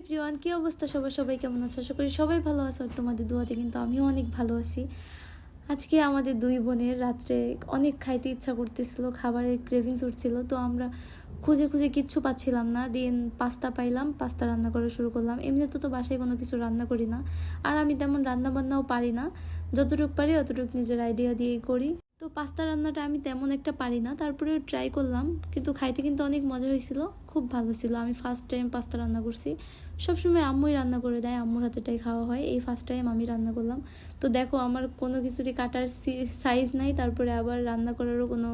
Everyone, কি অবস্থা? সবাই সবাই কেমন আছে? আশা করি সবাই ভালো আছে তোমাদের দুয়াতে কিন্তু আমিও অনেক ভালো আছি। আজকে আমাদের দুই বোনের রাত্রে অনেক খাইতে ইচ্ছা করতেছিল, খাবারের ক্রেভিংস উঠছিল, তো আমরা খুঁজে খুঁজে কিচ্ছু পাচ্ছিলাম না। দিন পাস্তা পাইলাম পাস্তা রান্না করা শুরু করলাম। এমনিতে তো বাসায় কোনো কিছু রান্না করি না। আর আমি তেমন রান্না বান্নাও পারি না। যতটুকু পারি, অতটুকু নিজের আইডিয়া দিয়েই করি। তো পাস্তা রান্নাটা আমি তেমন একটা পারি না, তারপরেও ট্রাই করলাম, কিন্তু খাইতে কিন্তু অনেক মজা হয়েছিল, খুব ভালো ছিল। আমি ফার্স্ট টাইম পাস্তা রান্না করছি। সবসময় আম্মুই রান্না করে দেয়, আম্মুর হাতেটাই খাওয়া হয়, এই ফার্স্ট টাইম আমি রান্না করলাম। তো দেখো, আমার কোনো কিছুরই কাটার সাইজ নাই, তারপরে আবার রান্না করারও কোনো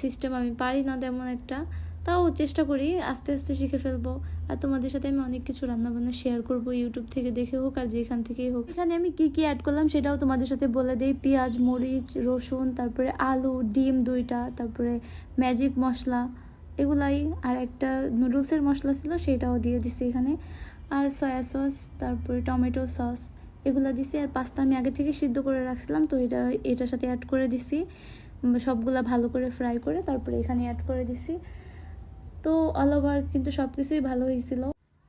সিস্টেম আমি পারি না তেমন একটা। তাও চেষ্টা করি আস্তে আস্তে শিখে ফেলব। আর তোমাদের সাথে আমি অনেক কিছু রান্না বান্না শেয়ার করব ইউটিউব থেকে দেখে হোক আর যেখান থেকেই হোক। এখানে আমি কি কি অ্যাড করলাম সেটাও তোমাদের সাথে বলে দিই। পেঁয়াজ, মরিচ, রসুন, তারপরে আলু, ডিম দুইটা, তারপরে ম্যাজিক মশলা এগুলাই। আর একটা নুডলসের মশলা ছিল সেটাও দিয়ে দিছি এখানে। আর সয়া সস তারপরে টমেটো সস এগুলো দিছি। আর পাস্তা আমি আগে থেকে সিদ্ধ করে রাখছিলাম, তো এটা, এটার সাথে অ্যাড করে দিছি। সবগুলা ভালো করে ফ্রাই করে তারপরে এখানে অ্যাড করে দিছি। তো অল ওভার কিন্তু সব কিছুই ভালো হয়েছিল।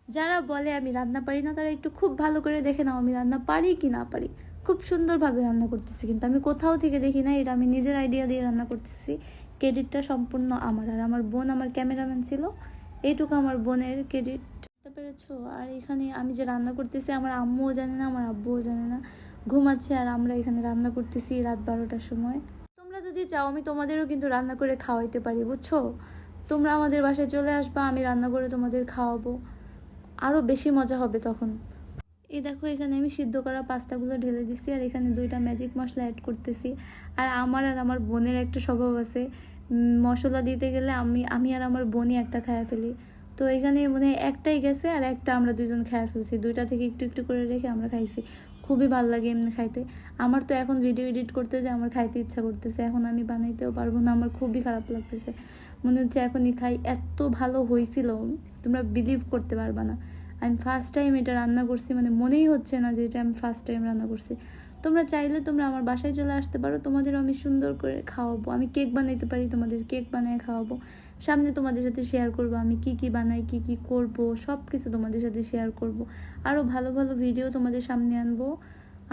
যারা বলে আমি রান্না পারি না, তারা একটু খুব ভালো করে দেখে নাও আমি রান্না পারি কি না পারি। খুব সুন্দরভাবে রান্না করতেছি কিন্তু আমি কোথাও থেকে দেখি না, এটা আমি নিজের আইডিয়া দিয়ে রান্না করতেছি। ক্রেডিটটা সম্পূর্ণ আমার আর আমার বোন আমার ক্যামেরাম্যান ছিল, এইটুকু আমার বোনের ক্রেডিট বুঝতে পেরেছ? আর এখানে আমি যে রান্না করতেছি, আমার আম্মুও জানে না, আমার আব্বুও জানে না। ঘুমাচ্ছে আর আমরা এখানে রান্না করতেছি রাত বারোটার সময়। তোমরা যদি চাও আমি তোমাদেরও কিন্তু রান্না করে খাওয়াইতে পারি, বুঝছ? তোমরা আমাদের বাসায় চলে আসবা, আমি রান্না করে তোমাদের খাওয়াবো। আরও বেশি মজা হবে তখন। এই দেখো, এখানে আমি সিদ্ধ করা পাস্তাগুলো ঢেলে দিছি, আর এখানে দুইটা ম্যাজিক মশলা অ্যাড করতেছি। আর আমার আর আমার বোনের একটা স্বভাব আছে মশলা দিতে গেলে আমি আমি আর আমার বোনই একটা খায়া ফেলি। তো এখানে মানে একটাই গেছে, আর একটা আমরা দুজন খায়া ফেলছি। দুইটা থেকে একটু একটু করে রেখে আমরা খাইছি। খুবই ভালো লাগে এমনি খাইতে। আমার তো এখন ভিডিও এডিট করতে যে আমার খাইতে ইচ্ছা করতেছে, এখন আমি বানাইতেও পারব না, আমার খুবই খারাপ লাগতেছে। মনে হচ্ছে এখনই খাই, এত ভালো হয়েছিল তোমরা বিলিভ করতে পারবা না। আমি ফার্স্ট টাইম এটা রান্না করছি মানে মনেই হচ্ছে না যে এটা আমি ফার্স্ট টাইম রান্না করছি। তোমরা চাইলে তোমরা আমার বাসায় চলে আসতে পারো। তোমাদেরও আমি সুন্দর করে খাওয়াবো। আমি কেক বানাইতে পারি, তোমাদের কেক বানিয়ে খাওয়াবো। সামনে তোমাদের সাথে শেয়ার করব আমি কি কি বানাই, কি কি করব সব কিছু তোমাদের সাথে শেয়ার করব। আরও ভালো ভালো ভিডিও তোমাদের সামনে আনব।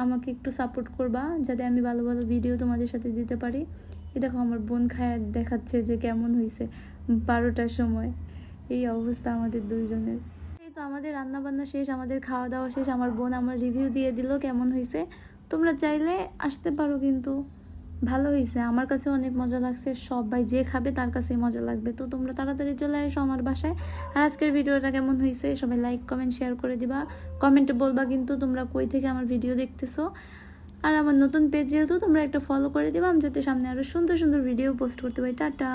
আমাকে একটু সাপোর্ট করবা, যাতে আমি ভালো ভালো ভিডিও তোমাদের সাথে দিতে পারি। এ দেখো আমার বোন খায়া দেখাচ্ছে যে কেমন হয়েছে বারোটার সময়। এই অবস্থা আমাদের দুইজনের। তো আমাদের রান্না বান্না শেষ, আমাদের খাওয়া দাওয়া শেষ। আমার বোন আমার রিভিউ দিয়ে দিল কেমন হয়েছে তোমরা চাইলে আসতে পারো কিন্তু। ভালো হয়েছে আমার কাছে অনেক মজা লাগছে। সবাই যে খাবে তার কাছে মজা লাগবে। তো তোমরা তাড়াতাড়ি চলে আসো আমার বাসায়। আর আজকের ভিডিওটা কেমন হয়েছে সবাই লাইক, কমেন্ট, শেয়ার করে দিবা। কমেন্টে বলবা কিন্তু তোমরা কই থেকে আমার ভিডিও দেখতেছো। আর আমার নতুন পেজ যেহেতু, তোমরা একটা ফলো করে দিবা। আমি যাতে সামনে আরও সুন্দর সুন্দর ভিডিও পোস্ট করতে পারি। টাটা!